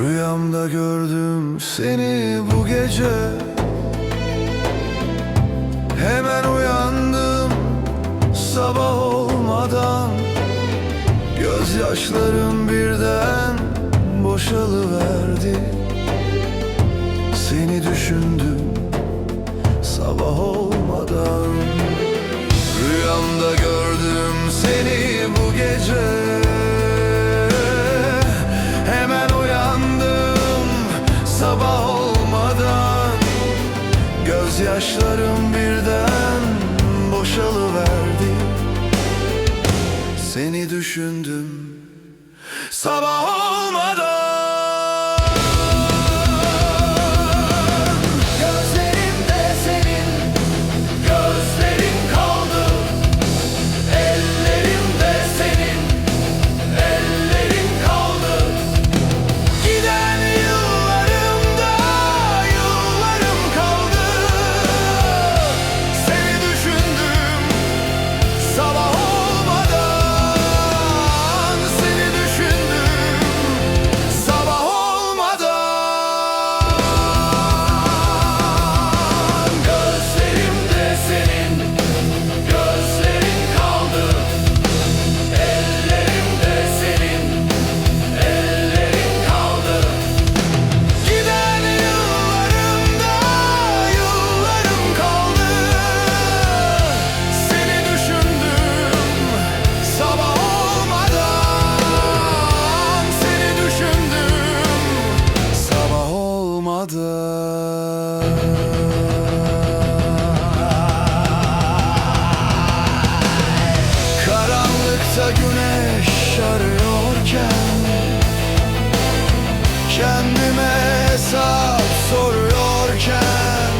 Rüyamda gördüm seni bu gece. Hemen uyandım sabah olmadan. Gözyaşlarım birden boşalıverdi. Seni düşündüm sabah olmadan. Rüyamda gördüm seni gece. Hemen uyandım sabah olmadan. Gözyaşlarım birden boşalıverdi. Seni düşündüm sabah olmadan. hesap soruyorken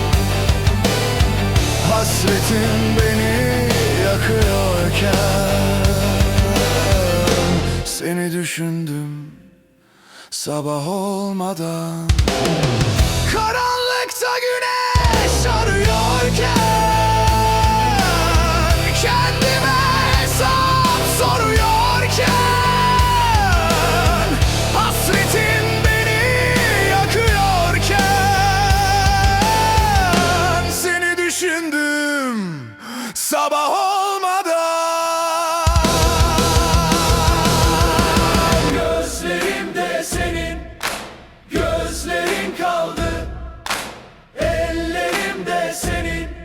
Hasretin beni yakıyorken Seni düşündüm sabah olmadan. Karanlıkta güneş senin.